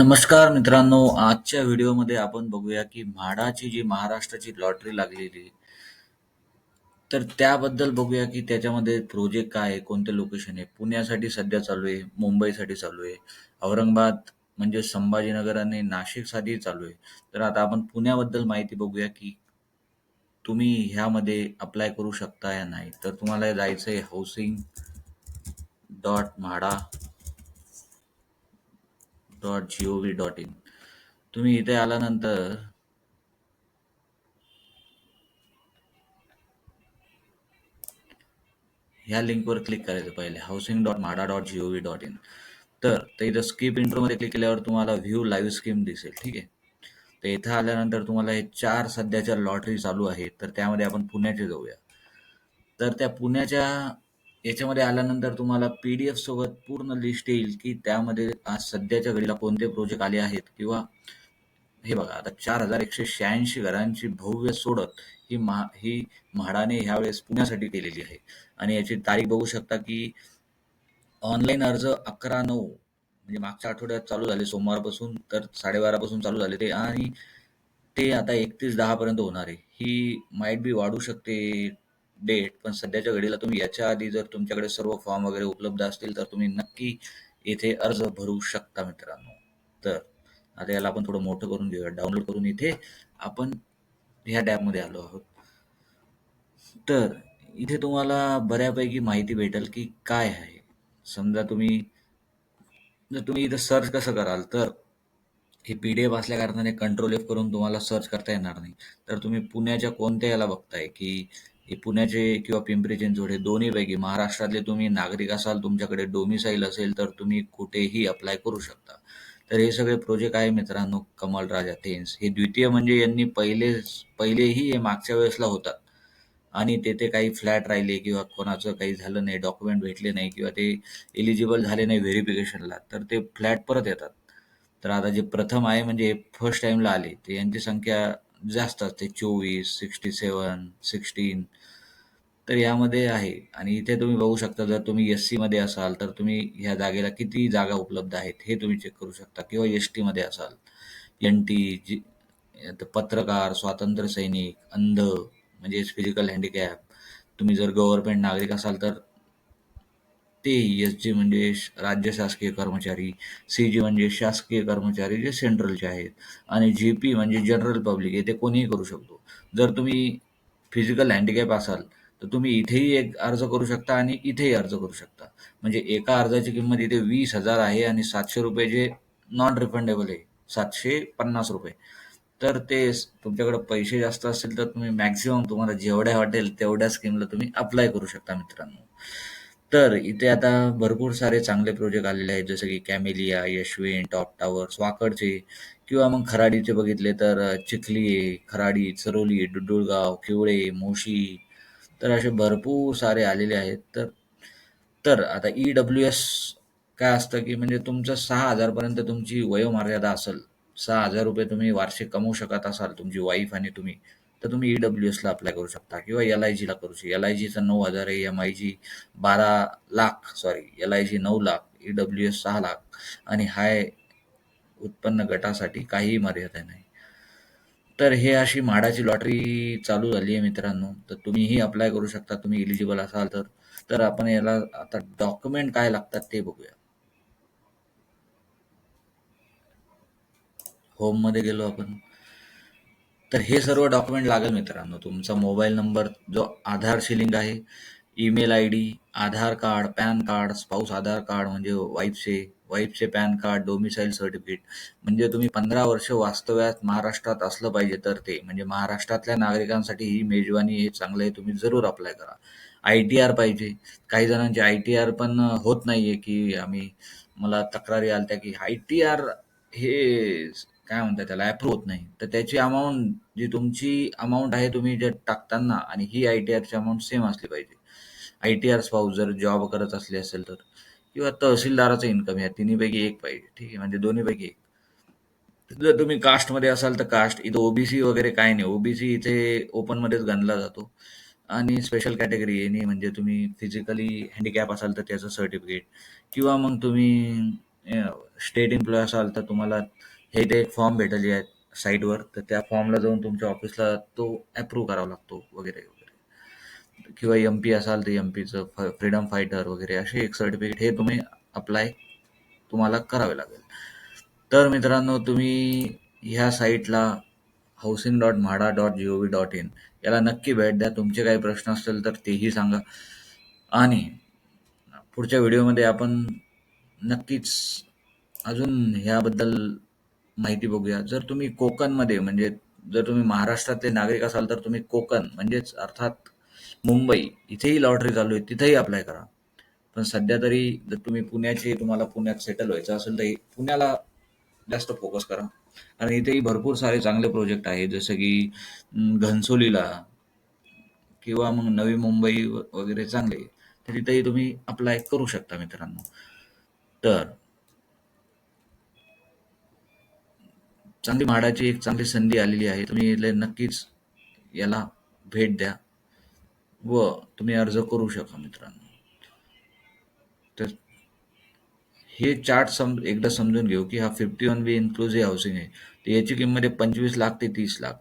नमस्कार मित्रांनो, आजच्या व्हिडिओमध्ये आपण बघूया की म्हाडाची जी महाराष्ट्राची लॉटरी लागलेली तर त्याबद्दल बघूया की त्याच्यामध्ये प्रोजेक्ट काय आहे, कोणते लोकेशन आहे. पुण्यासाठी सध्या चालू आहे, मुंबईसाठी चालू आहे, औरंगाबाद म्हणजे संभाजीनगर आणि नाशिकसाठी चालू आहे. तर आता आपण पुण्याबद्दल माहिती बघूया की तुम्ही ह्यामध्ये अप्लाय करू शकता या नाही. तर तुम्हाला जायचं आहे housing dot MHADA dot G O V dot in तुम्ही इथे आल्यानंतर ह्या लिंकवर क्लिक करायचं पहिले. Housing dot MHADA dot G O V dot in तर ते इथं स्किप इंट्रोमध्ये क्लिक केल्यावर तुम्हाला व्ह्यू लाईव्ह स्कीम दिसेल. ठीक आहे? तर इथं आल्यानंतर तुम्हाला हे चार सध्याच्या लॉटरी चालू आहेत. तर त्यामध्ये आपण पुण्याचे जाऊया. तर त्या पुण्याच्या याच्यामध्ये आल्यानंतर तुम्हाला पी डी एफ सोबत पूर्ण लिस्ट येईल की त्यामध्ये आज सध्याच्या घडीला कोणते प्रोजेक्ट आले आहेत. किंवा हे बघा आता चार हजार एकशे शहाऐंशी घरांची भव्य सोडत ही महा ही म्हाडाने ह्यावेळेस पुण्यासाठी केलेली आहे. आणि याची तारीख बघू शकता की ऑनलाईन अर्ज अकरा नऊ म्हणजे मागच्या आठवड्यात चालू झाले सोमवारपासून तर साडेबारापासून चालू झाले ते. आणि ते आता एकतीस दहापर्यंत होणार आहे. ही माईट बी वाढू शकते डेट पण सध्याच्या घडीला तुम्ही याच्या आधी जर तुमच्याकडे सर्व फॉर्म वगैरे उपलब्ध असतील तर तुम्ही नक्की इथे अर्ज भरू शकता मित्रांनो. तर आता याला आपण थोडं मोठं करून घेऊया. डाउनलोड करून इथे आपण ह्या टॅबमध्ये आलो आहोत. तर इथे तुम्हाला बऱ्यापैकी माहिती भेटेल की काय आहे. समजा तुम्ही जर तुम्ही इथं सर्च कसं कराल तर हे पी डी एफ असल्या कारणाने कंट्रोल एफ करून तुम्हाला सर्च करता येणार नाही. तर तुम्ही पुण्याच्या कोणत्या याला बघताय की पुण्याचे किंवा पिंपरी चिंचवड हे दोन्हीपैकी महाराष्ट्रातले तुम्ही नागरिक असाल तुमच्याकडे डोमिसाईल असेल तर तुम्ही कुठेही अप्लाय करू शकता. तर हे सगळे प्रोजेक्ट आहे मित्रांनो कमल राजा थेन्स हे द्वितीय म्हणजे यांनी पहिले पहिलेही हे मागच्या वेळेसला होतात. आणि तेथे काही फ्लॅट राहिले किंवा कोणाचं काही झालं नाही डॉक्युमेंट भेटले नाही किंवा ते एलिजिबल झाले नाही व्हेरिफिकेशनला तर ते फ्लॅट परत येतात. तर आता जे प्रथम आहे म्हणजे फर्स्ट टाइमला आले ते यांची संख्या जास्त असते चोवीस सिक्स्टी सेवन सिक्स्टीन तर यामध्ये आहे. आणि इथे तुम्ही बघू शकता जर तुम्ही एस सीमध्ये असाल तर तुम्ही ह्या जागेला किती जागा उपलब्ध आहेत हे तुम्ही चेक करू शकता. किंवा एस टीमध्ये असाल. एन टी जी पत्रकार स्वातंत्र्य सैनिक अंध म्हणजे फिजिकल हँडिकॅप तुम्ही जर गव्हर्नमेंट नागरिक असाल तर ते एस जी म्हणजे राज्य शासकीय कर्मचारी सी जी म्हणजे शासकीय कर्मचारी जे सेंट्रलचे आहेत. आणि जी पी म्हणजे जनरल पब्लिक हे ते कोणीही करू शकतो. जर तुम्ही फिजिकल हँडिकॅप असाल तर तुम्ही इथेही एक अर्ज करू शकता आणि इथेही अर्ज करू शकता. म्हणजे एका अर्जाची किंमत इथे वीस हजार आहे आणि सातशे रुपये जे नॉन रिफंडेबल आहे सातशे पन्नास रुपये. तर ते तुमच्याकडे पैसे जास्त असतील तर तुम्ही मॅक्झिमम तुम्हाला जेवढ्या वाटेल तेवढ्या स्कीमला तुम्ही अप्लाय करू शकता मित्रांनो. तर इथे आता भरपूर सारे चांगले प्रोजेक्ट आलेले आहेत जसं की कॅमेलिया यशवेन टॉप टावर स्वाकडचे किंवा मग खराडीचे बघितले तर चिखली खराडी चरोली डुडुळगाव किवळे मोशी तर असे भरपूर सारे आलेले आहेत. तर तर आता ई डब्ल्यू एस काय असतं की म्हणजे तुमचं सहा हजारपर्यंत तुमची वयोमर्यादा असेल. सहा हजार रुपये तुम्ही वार्षिक कमवू शकत असाल तुमची वाईफ आणि तुम्ही. तर तुम्ही ई डब्ल्यू एसला अप्लाय करू शकता किंवा एल आय जीला करू शकता. एल आय जीचा नऊ हजार आहे एम आय जी बारा lakh sorry L I G नऊ लाख ई डब्ल्यू एस सहा लाख. आणि हाय उत्पन्न गटासाठी काहीही मर्यादा नाही. तर हे अशी म्हाडाची लॉटरी चालू झाली आहे मित्रांनो. तर तुम्हीही अप्लाय करू शकता तुम्ही एलिजिबल असाल तर. तर आपण याला आता डॉक्युमेंट काय लागतात ते बघूया. होममध्ये गेलो आपण. तर हे सर्व डॉक्युमेंट लागेल मित्रांनो. तुमचा मोबाईल नंबर जो आधारशी लिंक आहे email I D Aadhaar card PAN card spouse Aadhaar card म्हणजे वाईफचे वाईफचे पॅन कार्ड डोमिसाईल सर्टिफिकेट म्हणजे तुम्ही पंधरा वर्ष वास्तव्यात महाराष्ट्रात असलं पाहिजे तर ते. म्हणजे महाराष्ट्रातल्या नागरिकांसाठी ही मेजवानी हे चांगलं आहे. तुम्ही जरूर अप्लाय करा. आय टी आर पाहिजे. काही जणांचे आय टी आर पण होत नाहीये की आम्ही मला तक्रारी आल्या की आय टी आर हे काय म्हणतात त्याला अप्रूव्ह होत नाही. तर त्याची अमाऊंट जी तुमची अमाऊंट आहे तुम्ही जे टाकताना आणि ही आय टी आरची अमाऊंट सेम असली पाहिजे. आय टी आर स्पाऊस जर जॉब करत असले असेल तर. किंवा तहसीलदाराचं इन्कम या तिन्हीपैकी एक पाहिजे. ठीक आहे? म्हणजे दोन्हीपैकी एक. जर तुम्ही कास्टमध्ये असाल तर कास्ट इथं ओबीसी वगैरे काय नाही. ओबीसी इथे ओपनमध्येच गणला जातो. आणि स्पेशल कॅटेगरी यांनी म्हणजे तुम्ही फिजिकली हँडिकॅप असाल तर त्याचं सर्टिफिकेट किंवा मग तुम्ही स्टेट एम्प्लॉय असाल तर तुम्हाला हे ते एक फॉर्म भेटेल या साईटवर तर त्या फॉर्मला जाऊन तुमच्या ऑफिसला तो अप्रूव्ह करावा लागतो वगैरे. किंवा एम पी असाल तर एम पीचं फ्रीडम फायटर वगैरे असे एक सर्टिफिकेट हे तुम्ही अप्लाय तुम्हाला करावे लागेल. तर मित्रांनो तुम्ही ह्या साईटला housing dot MHADA dot G O V dot in याला नक्की भेट द्या. तुमचे काही प्रश्न असतील तर तेही सांगा. आणि पुढच्या व्हिडिओमध्ये आपण नक्कीच अजून ह्याबद्दल माहिती बघूया. जर तुम्ही कोकणमध्ये म्हणजे जर तुम्ही महाराष्ट्रातले नागरिक असाल तर तुम्ही कोकण म्हणजेच अर्थात मुंबई इथेही लॉटरी चालू आहे तिथेही अप्लाय करा. पण सध्या तरी जर तुम्ही पुण्याचे तुम्हाला पुण्यात सेटल व्हायचं असेल तर पुण्याला जास्त फोकस करा. आणि इथेही भरपूर सारे चांगले प्रोजेक्ट आहेत जसं की घनसोलीला किंवा मग नवी मुंबई वगैरे चांगले तर तिथेही तुम्ही अप्लाय करू शकता मित्रांनो. तर चांगली म्हाडाची एक चांगली संधी आलेली आहे तुम्ही नक्कीच याला भेट द्या. व तुम्ही अर्ज करू शका मित्रांनो. तर हे चार्ट सम एकदा समजून घेऊ की हा fifty one B inclusive housing आहे. तर याची किंमत आहे पंचवीस लाख ते तीस लाख.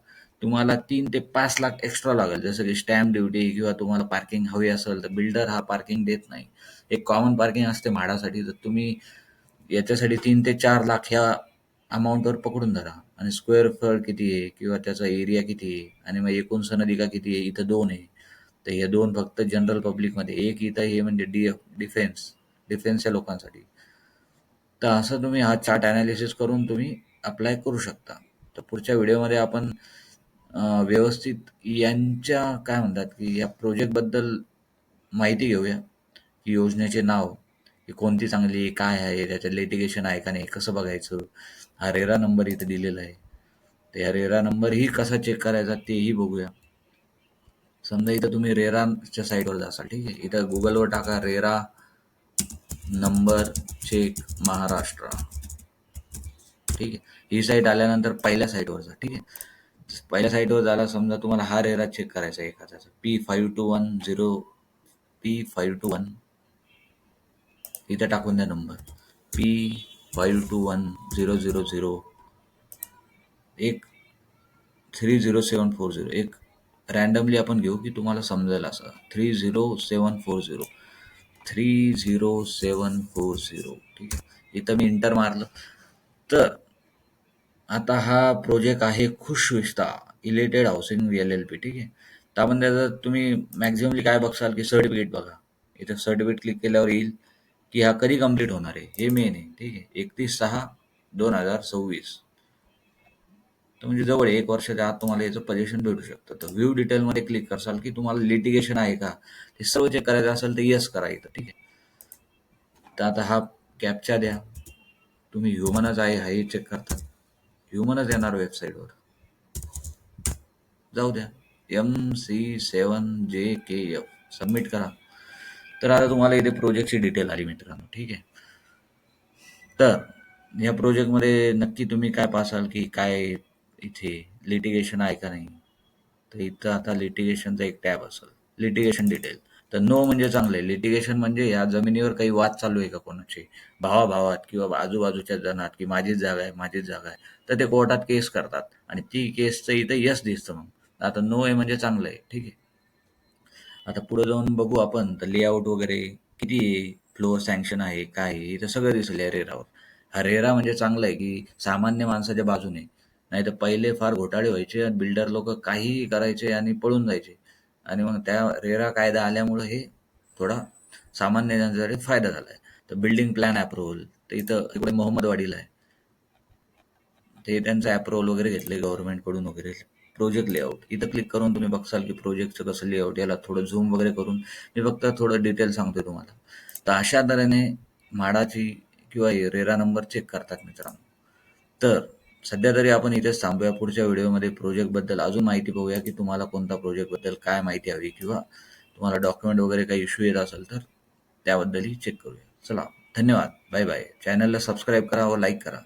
तुम्हाला तीन ते पाच लाख एक्स्ट्रा लागेल. जसं की स्टॅम्प ड्युटी किंवा तुम्हाला पार्किंग हवी असेल तर बिल्डर हा पार्किंग देत नाही. एक कॉमन पार्किंग असते म्हाडासाठी. तर तुम्ही याच्यासाठी तीन ते चार लाख ह्या अमाऊंटवर पकडून धरा. आणि स्क्वेअर फीट किती आहे? किंवा त्याचा एरिया किती आहे? आणि मग एकूण सनदिका किती आहे? इथं दोन आहे. तर हे दोन फक्त जनरल पब्लिकमध्ये एक इथं हे म्हणजे डी डिफेन्स डिफेन्सच्या लोकांसाठी. तर असं तुम्ही हा चार्ट ॲनालिसिस करून तुम्ही अप्लाय करू शकता. तर पुढच्या व्हिडिओमध्ये आपण व्यवस्थित यांच्या काय म्हणतात की या प्रोजेक्टबद्दल माहिती घेऊया. की योजनेचे नाव की कोणती चांगली काय आहे त्याचं लिटिगेशन आहे का नाही कसं बघायचं? हा रेरा नंबर इथे दिलेला आहे. तर या रेरा नंबरही कसा चेक करायचा तेही बघूया. समजा इथं तुम्ही रेराच्या साईटवर जासाल ठीक आहे? इथं गुगलवर टाका रेरा नंबर चेक महाराष्ट्र. ठीक आहे? ही साईट आल्यानंतर पहिल्या साईटवर जा ठीक आहे? पहिल्या साईटवर झाला समजा तुम्हाला हा रेरा चेक करायचा आहे एखाद्याचा. P five two one zero P five two one इथं टाकून द्या number P five two one zero zero zero एक three zero seven four zero एक रँडमली आपण घेऊ की तुम्हाला समजेल असं. Three zero seven four zero. Three zero seven four zero. ठीक आहे? इथं मी इंटर मारलं. तर आता हा प्रोजेक्ट आहे Khush vista elated housing L L P. ठीक आहे? तर जर त्याचं तुम्ही मॅक्झिमली काय बघसाल की सर्टिफिकेट बघा. इथं सर्टिफिकेट क्लिक केल्यावर येईल की हा कधी कंप्लीट होणार आहे? हे मेन आहे. ठीक आहे? एकतीस सहा दोन हजार सव्वीस. तर म्हणजे जवळ एक वर्षाच्या आत तुम्हाला याचं पजेशन भेटू शकतं. तर व्ह्यू डिटेलमध्ये क्लिक करसाल की तुम्हाला लिटिगेशन आहे का? ते सर्व चेक करायचं असेल तर येस करा इथं ठीक आहे. तर आता हा कॅपचा द्या. तुम्ही ह्युमनच आहे हाही चेक करता. ह्युमनच येणार वेबसाईटवर जाऊ द्या. एम सी सेवन जे के एफ सबमिट करा. तर आता तुम्हाला इथे प्रोजेक्टची डिटेल आली मित्रांनो ठीक आहे. तर या प्रोजेक्टमध्ये नक्की तुम्ही काय पासाल की काय इथे लिटिगेशन आहे का नाही? तर इथं आता लिटिगेशनचा एक टॅब असेल. लिटिगेशन डिटेल तर नो म्हणजे चांगलं आहे. लिटिगेशन म्हणजे या जमिनीवर काही वाद चालू आहे का कोणाचे? भावाभावात किंवा आजूबाजूच्या जणात की माझीच जागा आहे माझीच जागा आहे. तर ते कोर्टात केस करतात. आणि ती केसचं इथं यस दिसतं मग. आता नो आहे म्हणजे चांगलं आहे. ठीक आहे. आता पुढे जाऊन बघू आपण. तर लेआउट वगैरे किती फ्लोअर सँक्शन आहे काय आहे? इथं सगळं दिसलं हरेरावर रेरावर. म्हणजे चांगलं आहे की सामान्य माणसाच्या बाजूने नाही तर पहिले फार घोटाळे व्हायचे आणि बिल्डर लोक काहीही करायचे आणि पळून जायचे. आणि मग त्या रेरा कायदा आल्यामुळं हे थोडा सामान्य जनतेसाठी फायदा झाला आहे तर बिल्डिंग प्लॅन अप्रुव्हल तर इथं इकडे मोहम्मदवाडीला आहे. ते त्यांचं अप्रुव्हल वगैरे घेतले गव्हर्नमेंटकडून वगैरे. प्रोजेक्ट लेआउट इथं क्लिक करून तुम्ही बघसाल की प्रोजेक्टचं कसं लेआउट याला थोडं झूम वगैरे करून मी फक्त थोडं डिटेल सांगतो तुम्हाला. तर अशा तऱ्हेने म्हाडाची किंवा रेरा नंबर चेक करतात मित्रांनो. तर सध्या तरी आपण इथेच थांबूया. पुढच्या व्हिडिओमध्ये प्रोजेक्टबद्दल अजून माहिती बघूया की तुम्हाला कोणता प्रोजेक्टबद्दल काय माहिती हवी किंवा तुम्हाला डॉक्युमेंट वगैरे काही इश्यू येत असेल तर त्याबद्दलही चेक करूया. चला धन्यवाद. बाय बाय चॅनलला सबस्क्राईब करा व लाईक करा.